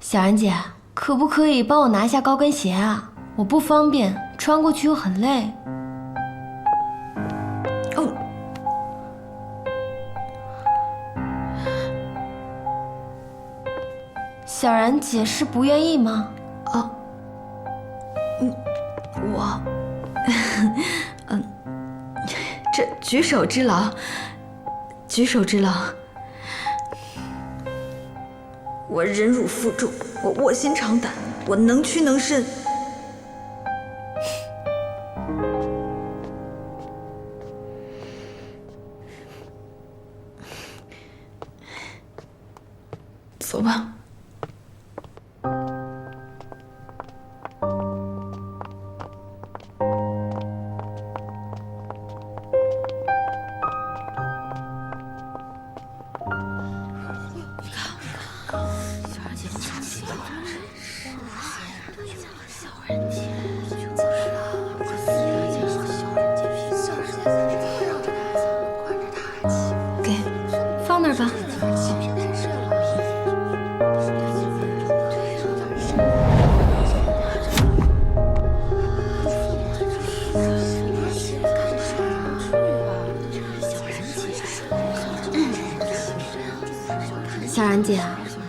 小然姐，可不可以帮我拿一下高跟鞋啊？我不方便，穿过去又很累。哦，小然姐是不愿意吗？哦，嗯，我，嗯，这举手之劳，举手之劳。我忍辱负重，我卧薪尝胆，我能屈能伸。走吧。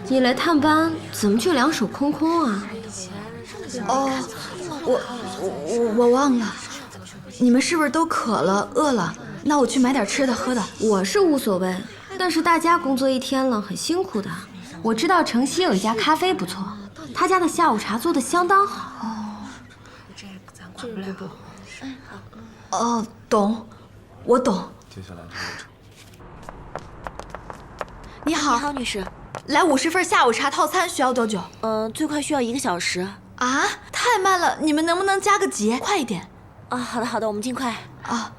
你来探班怎么却两手空空啊？哦，我我我忘了，你们是不是都渴了、饿了？那我去买点吃的喝的。我是无所谓，但是大家工作一天了，很辛苦的。我知道城西有一家咖啡不错，他家的下午茶做的相当好。哦，哦懂，我懂。接下来。你好，你好，女士。来五十份下午茶套餐，需要多久？嗯，最快需要一个小时。啊，太慢了，你们能不能加个急，快一点？啊，好的好的，我们尽快。啊，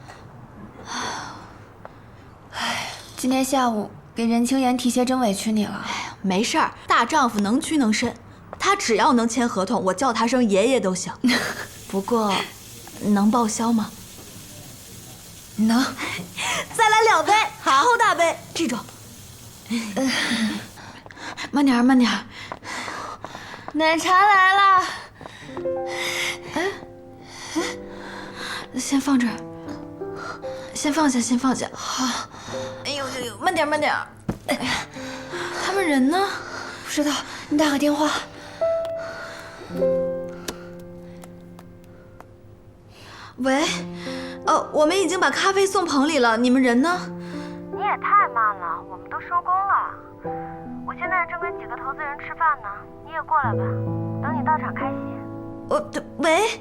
唉今天下午给任清言提鞋真委屈你了。没事儿，大丈夫能屈能伸，他只要能签合同，我叫他声爷爷都行。不过，能报销吗？能，再来两杯，超大杯，这种。慢点，慢点。奶茶来了，哎，哎先放这儿，先放下，先放下。好。哎呦呦呦，慢点，慢点。哎呀，他们人呢？不知道，你打个电话。喂，呃，我们已经把咖啡送棚里了，你们人呢？你也太慢了，我们都收工了。我现在正跟几个投资人吃饭呢，你也过来吧，等你到场开席。呃，对喂，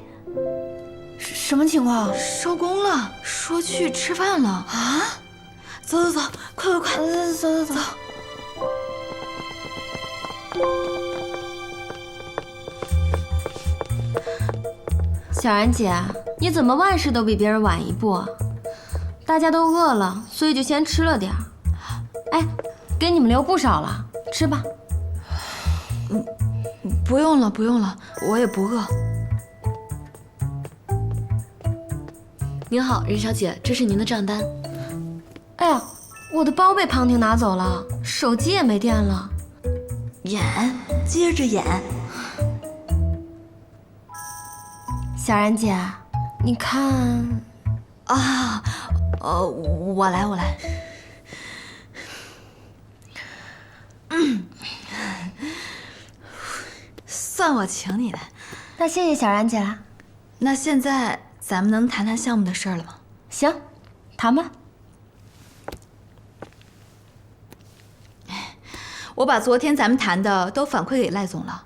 什么情况？收工了，说去吃饭了啊？走走走，快快快，走走走走。小然姐，你怎么万事都比别人晚一步？大家都饿了，所以就先吃了点儿。哎，给你们留不少了，吃吧。嗯不用了，不用了，我也不饿。您好，任小姐，这是您的账单。哎呀，我的包被庞婷拿走了，手机也没电了。演，接着演。小然姐，你看，啊，呃，我来，我来。算我请你的。那谢谢小然姐了。那现在咱们能谈谈项目的事儿了吗？行，谈吧。我把昨天咱们谈的都反馈给赖总了，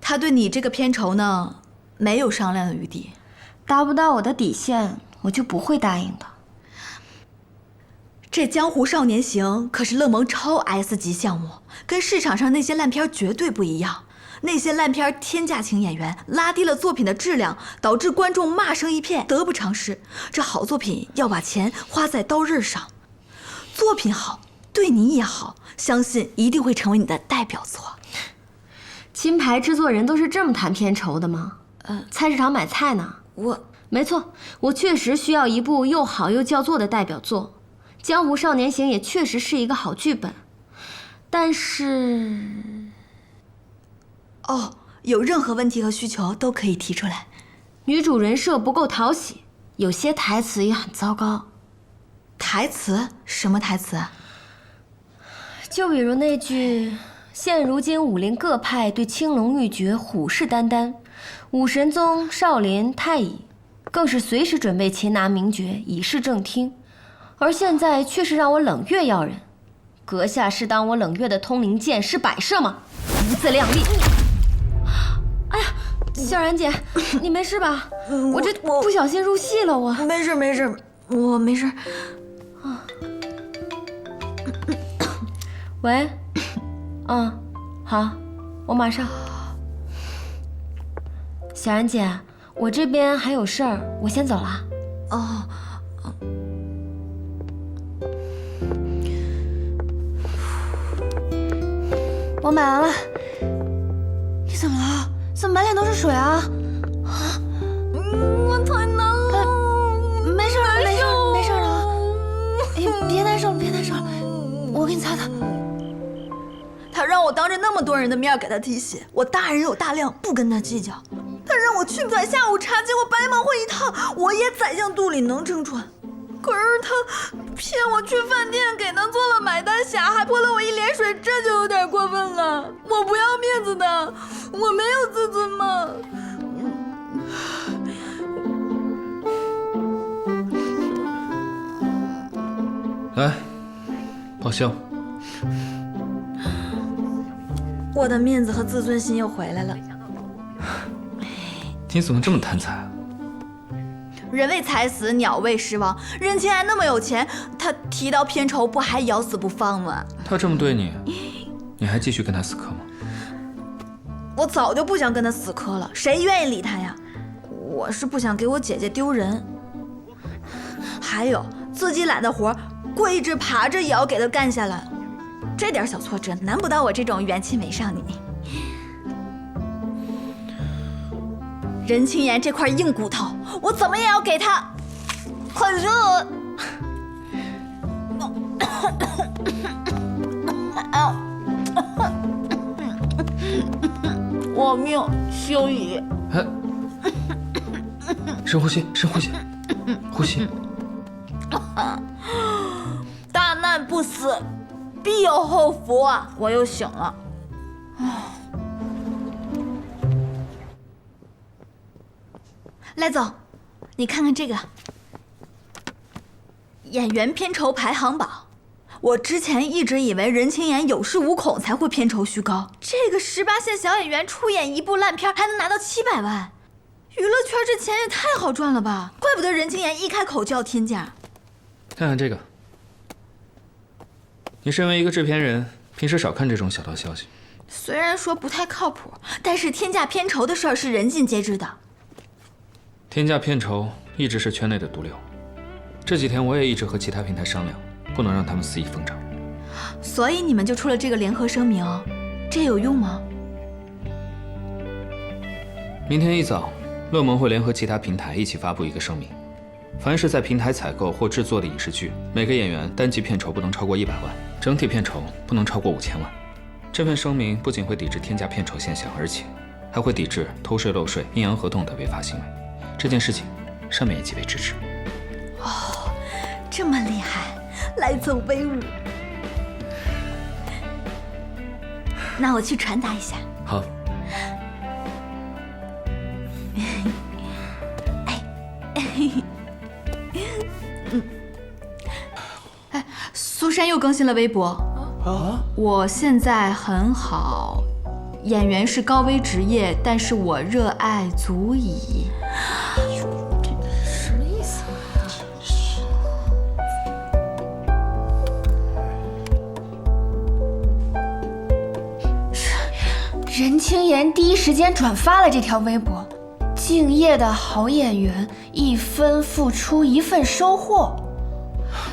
他对你这个片酬呢，没有商量的余地。达不到我的底线，我就不会答应的。这《江湖少年行》可是乐盟超 S 级项目，跟市场上那些烂片绝对不一样。那些烂片天价请演员，拉低了作品的质量，导致观众骂声一片，得不偿失。这好作品要把钱花在刀刃上，作品好，对你也好，相信一定会成为你的代表作。金牌制作人都是这么谈片酬的吗？呃，菜市场买菜呢。我没错，我确实需要一部又好又叫座的代表作，《江湖少年行》也确实是一个好剧本，但是，哦，有任何问题和需求都可以提出来。女主人设不够讨喜，有些台词也很糟糕。台词？什么台词啊？就比如那句“现如今武林各派对青龙玉珏虎视眈眈，武神宗、少林、太乙更是随时准备擒拿名爵以示正听，而现在却是让我冷月要人。阁下是当我冷月的通灵剑是摆设吗？不自量力！哎呀，小然姐，你没事吧？我这不小心入戏了，我没事没事，我没事。啊喂，嗯，好，我马上。小然姐，我这边还有事儿，我先走了。哦，我买完了。你怎么了？怎么满脸都是水啊？啊，我太难了。没事了，没事了，没事了。哎，别难受了，别难受了，我给你擦擦。他让我当着那么多人的面给他提鞋，我大人有大量，不跟他计较。他让我去买下午茶，结果白忙活一趟，我也宰相肚里能撑船。可是他骗我去饭店给他做了买单侠，还泼了我一脸水，这就有点过分了。我不要面子的，我没有自尊吗？来，报销。我的面子和自尊心又回来了。你怎么这么贪财啊？人为财死，鸟为食亡。任清言那么有钱，他提到片酬不还咬死不放吗？他这么对你，你还继续跟他死磕吗？我早就不想跟他死磕了，谁愿意理他呀？我是不想给我姐姐丢人。还有自己揽的活，跪着爬着也要给他干下来。这点小挫折难不倒我这种元气美少女。任青言这块硬骨头，我怎么也要给他。可是 我命休矣。哎，深呼吸，深呼吸，呼吸。大难不死，必有后福啊！我又醒了。赖总，你看看这个演员片酬排行榜。我之前一直以为任青言有恃无恐才会片酬虚高，这个十八线小演员出演一部烂片还能拿到七百万，娱乐圈这钱也太好赚了吧！怪不得任青言一开口就要天价。看看这个，你身为一个制片人，平时少看这种小道消息。虽然说不太靠谱，但是天价片酬的事儿是人尽皆知的。天价片酬一直是圈内的毒瘤，这几天我也一直和其他平台商量，不能让他们肆意疯涨。所以你们就出了这个联合声明，这有用吗？明天一早，乐盟会联合其他平台一起发布一个声明，凡是在平台采购或制作的影视剧，每个演员单集片酬不能超过一百万，整体片酬不能超过五千万。这份声明不仅会抵制天价片酬现象，而且还会抵制偷税漏税、阴阳合同等违法行为。这件事情，上面也极为支持。哦，这么厉害，来总威武。那我去传达一下。好，哎，哎苏珊又更新了微博。啊！我现在很好，演员是高危职业，但是我热爱足矣。任清妍第一时间转发了这条微博，敬业的好演员，一分付出一份收获。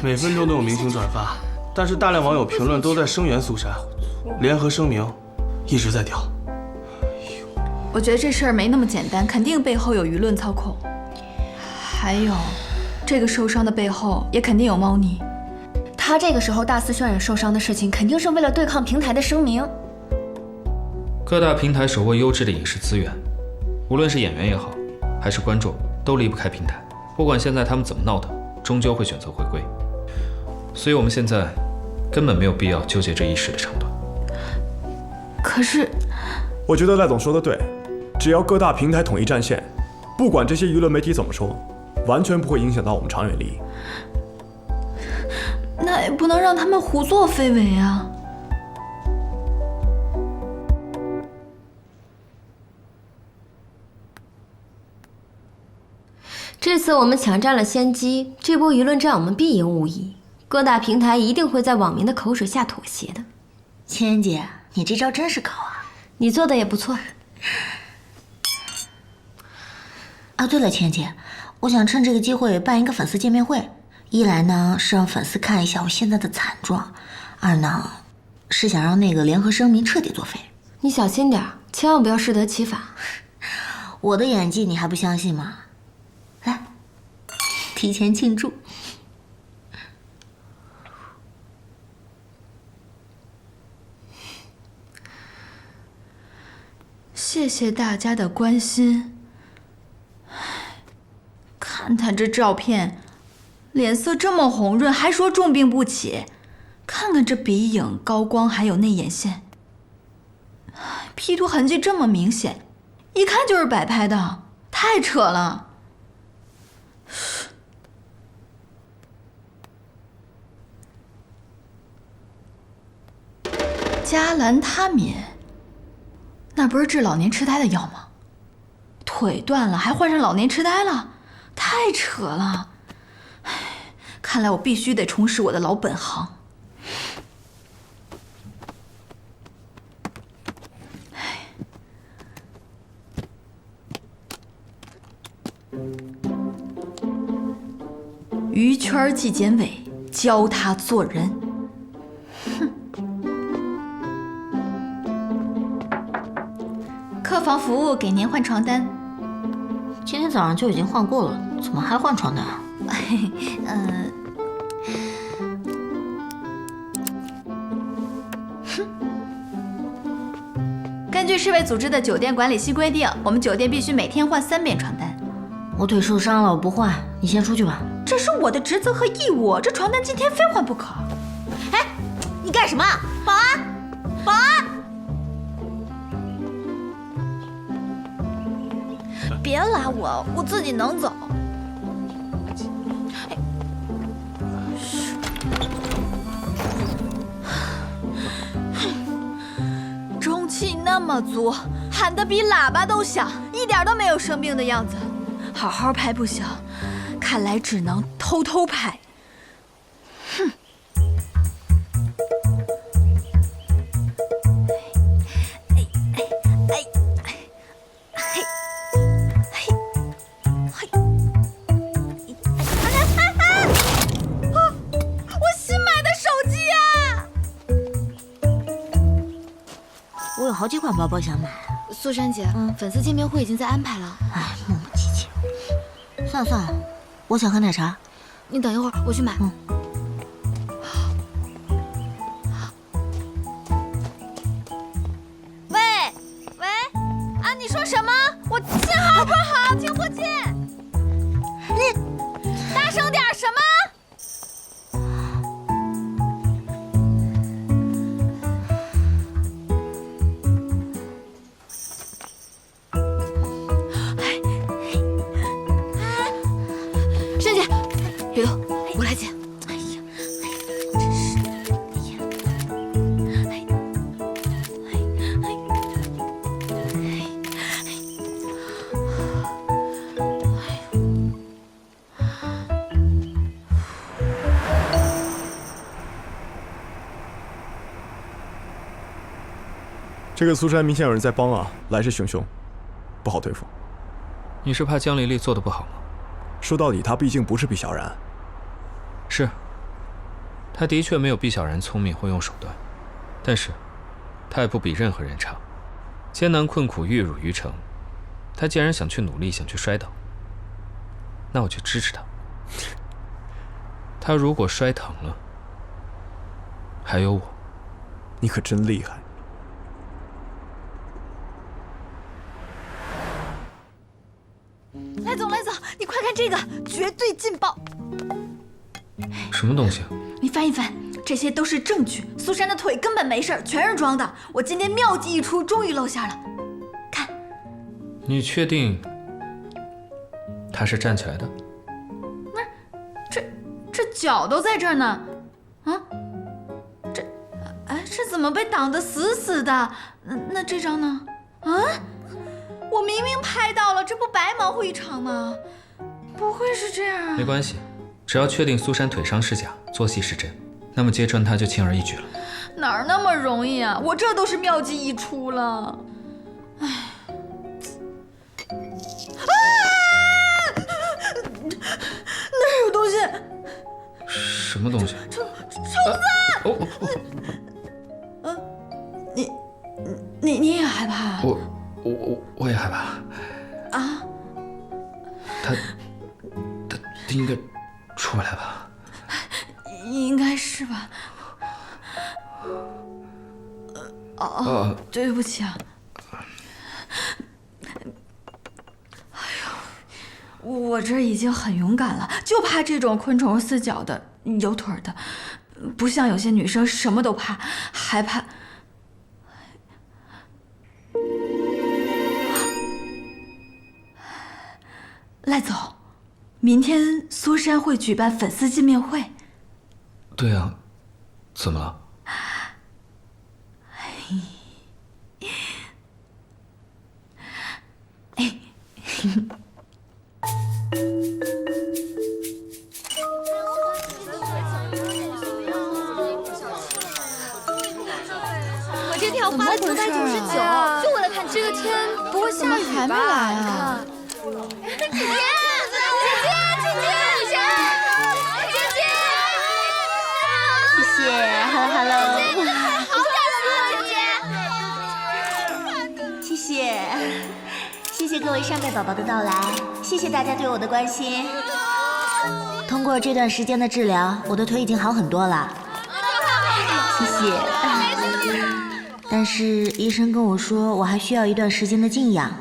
每分钟都有明星转发，但是大量网友评论都在声援苏珊，联合声明一直在掉。我觉得这事儿没那么简单，肯定背后有舆论操控。还有，这个受伤的背后也肯定有猫腻。他这个时候大肆渲染受伤的事情，肯定是为了对抗平台的声明。各大平台手握优质的影视资源，无论是演员也好，还是观众，都离不开平台。不管现在他们怎么闹腾，终究会选择回归。所以我们现在根本没有必要纠结这一时的长短。可是，我觉得赖总说的对，只要各大平台统一战线，不管这些娱乐媒体怎么说，完全不会影响到我们长远利益。那也不能让他们胡作非为啊！这次我们抢占了先机，这波舆论战我们必赢无疑。各大平台一定会在网民的口水下妥协的。千言姐，你这招真是高啊！你做的也不错。啊，对了，千言姐，我想趁这个机会办一个粉丝见面会。一来呢是让粉丝看一下我现在的惨状，二呢是想让那个联合声明彻底作废。你小心点，千万不要适得其反。我的演技你还不相信吗？提前庆祝。谢谢大家的关心。看他这照片，脸色这么红润，还说重病不起。看看这鼻影、高光，还有内眼线，P 图痕迹这么明显，一看就是摆拍的，太扯了。加兰他敏，那不是治老年痴呆的药吗？腿断了还患上老年痴呆了，太扯了！唉，看来我必须得重拾我的老本行。鱼圈纪检委教他做人。客房服务给您换床单。今天早上就已经换过了，怎么还换床单啊？嗯。哼。根据世卫组织的酒店管理新规定，我们酒店必须每天换三遍床单。我腿受伤了，我不换，你先出去吧。这是我的职责和义务，这床单今天非换不可。哎，你干什么？保安，保安！别拉我，我自己能走。中气那么足，喊得比喇叭都响，一点都没有生病的样子。好好拍不行，看来只能偷偷拍。好几款包包想买。苏珊姐，粉丝见面会已经在安排了。哎，磨磨唧唧。算了算了，我想喝奶茶。你等一会儿，我去买。嗯。喂喂，啊，你说什么？我信号不好，听不见。这个苏珊明显有人在帮啊，来势汹汹，不好对付。你是怕江离离做的不好吗？说到底，她毕竟不是毕小然。是，她的确没有毕小然聪明会用手段，但是，她也不比任何人差。艰难困苦，玉汝于成。她既然想去努力，想去摔倒，那我就支持她。她如果摔疼了，还有我。你可真厉害。赖总，赖总，你快看这个，绝对劲爆！什么东西啊？你翻一翻，这些都是证据。苏珊的腿根本没事儿，全是装的。我今天妙计一出，终于露馅了。看，你确定他是站起来的？这这脚都在这儿呢，啊，这，哎，这怎么被挡得死死的？那那这张呢？啊，我明明拍到了，这不白忙活一场吗？不会是这样啊？没关系，只要确定苏珊腿伤是假，做戏是真，那么揭穿她就轻而易举了。哪儿那么容易啊？我这都是妙计一出了。唉，啊！那儿有东西，什么东西？虫虫子！哦哦哦！你你你也害怕？我我我我也害怕。啊？他他他应该出不来吧？应该是吧。哦哦，对不起啊。哎呦，我这已经很勇敢了，就怕这种昆虫四脚的、有腿的，不像有些女生什么都怕，还怕。明天苏珊会举办粉丝见面会。对啊，怎么了？我这条花了九百九十九，就为了看这个天不会下雨吧？还没来啊？各位扇贝宝宝的到来，谢谢大家对我的关心。通过这段时间的治疗，我的腿已经好很多了，谢谢。但是医生跟我说，我还需要一段时间的静养，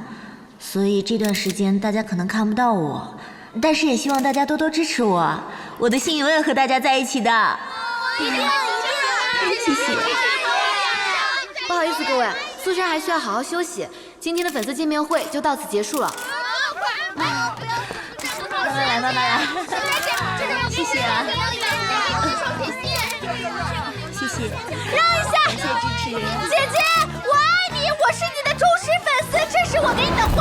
所以这段时间大家可能看不到我，但是也希望大家多多支持我，我的心永远和大家在一起的。一定一定，谢谢。不好意思，各位，苏珊还需要好好休息。今天的粉丝见面会就到此结束了。慢慢来，慢慢来。谢谢啊，谢谢。让一下，谢谢支持。姐姐，我爱你，我是你的忠实粉丝，这是我给你的花。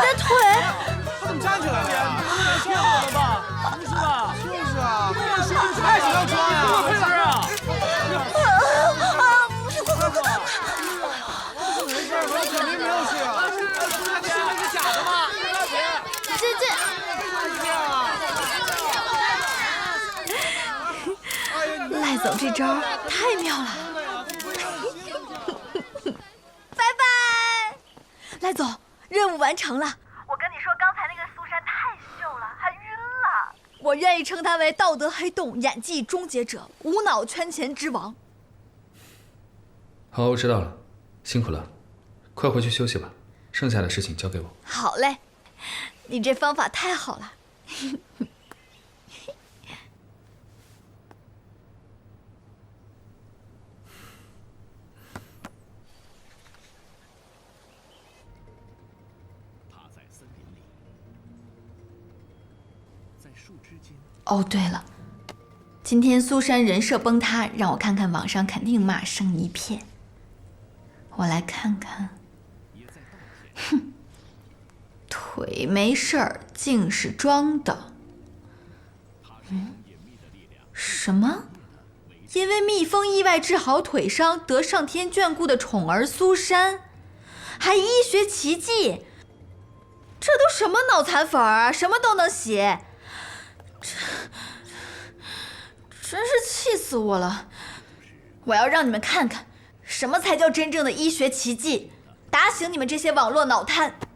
的腿。怎么站起来了呀？你没骗我了吧？不是吧？就是啊，为了兄弟为什么要装呀？怎么回事啊？快走！怎么回事？我肯定没有事啊！是那是假的吗？姐姐，赖总这招太妙了。拜拜，赖总，任务完成了。我跟你说，刚才那个苏珊太秀了，还晕了。我愿意称她为道德黑洞演技终结者，无脑圈钱之王。好，我知道了，辛苦了，快回去休息吧，剩下的事情交给我。好嘞，你这方法太好了。哦，对了，今天苏珊人设崩塌，让我看看网上肯定骂声一片。我来看看，哼，腿没事儿，竟是装的。嗯，什么？因为蜜蜂意外治好腿伤，得上天眷顾的宠儿苏珊，还医学奇迹？这都什么脑残粉儿啊？什么都能写。真真是气死我了！我要让你们看看，什么才叫真正的医学奇迹，打醒你们这些网络脑瘫！